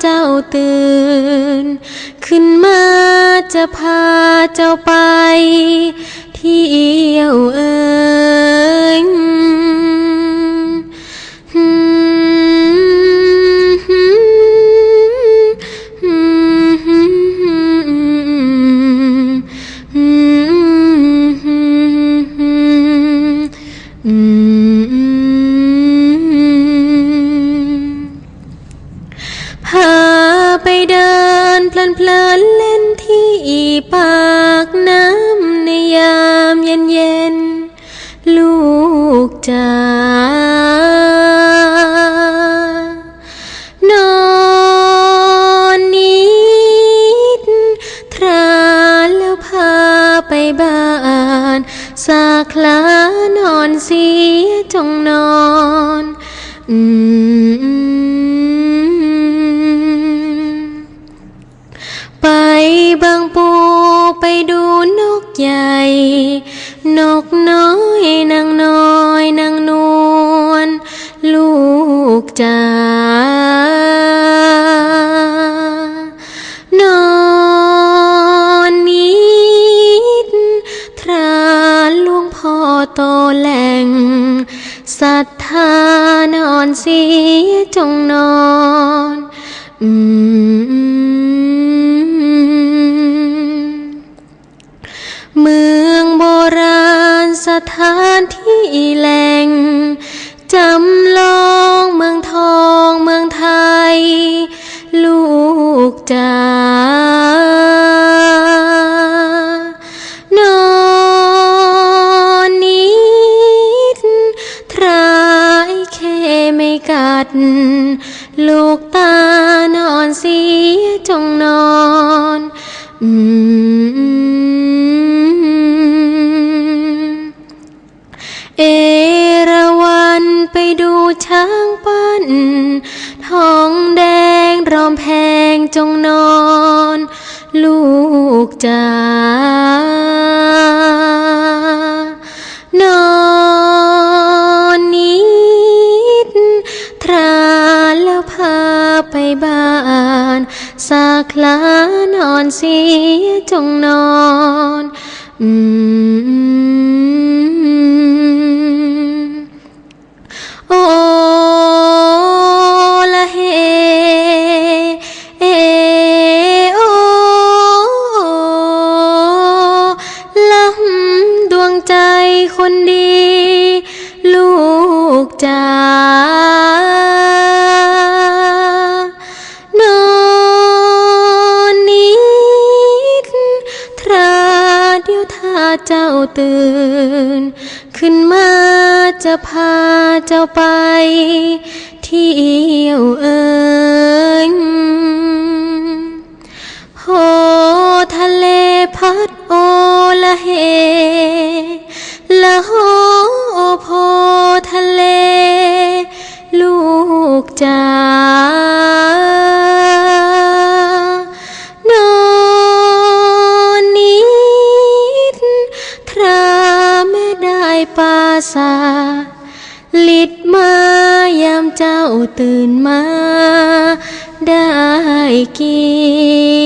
เจ้าตื่น ขึ้นมาจะพาเจ้าไป ที่เอี่ยวเอิง ไปเดินเพลินเพลินเล่นที่ปากน้ำในยามเย็นเย็นลูกจ๋านอนนิดทรานแล้วพาไปบ้านสาคลานอนเสียจงนอน อืม บางปูไปดูนกใหญ่ นกน้อยนางน้อยนางนวลลูกจ๋านอนนิดทราหลวงพ่อโตแหล่งศรัทธานอนเสียจงนอน อืม ถานที่แล เอราวันไปดูช้างปั้น ทองแดงรอมแพงจงนอน ลูกจ๋านอนนิดทรานแล้วพาไปบ้าน สาคลานอนเสียจงนอน อืม คนดี ลูกจ๋านอนนิดทราเดี๋ยวถ้าเจ้าตื่น ขึ้นมาจะพาเจ้าไป เที่ยวเอ่ยโหทะเลพัดโอละเฮละโห สาลิดมายามเจ้าตื่นมา ได้กิน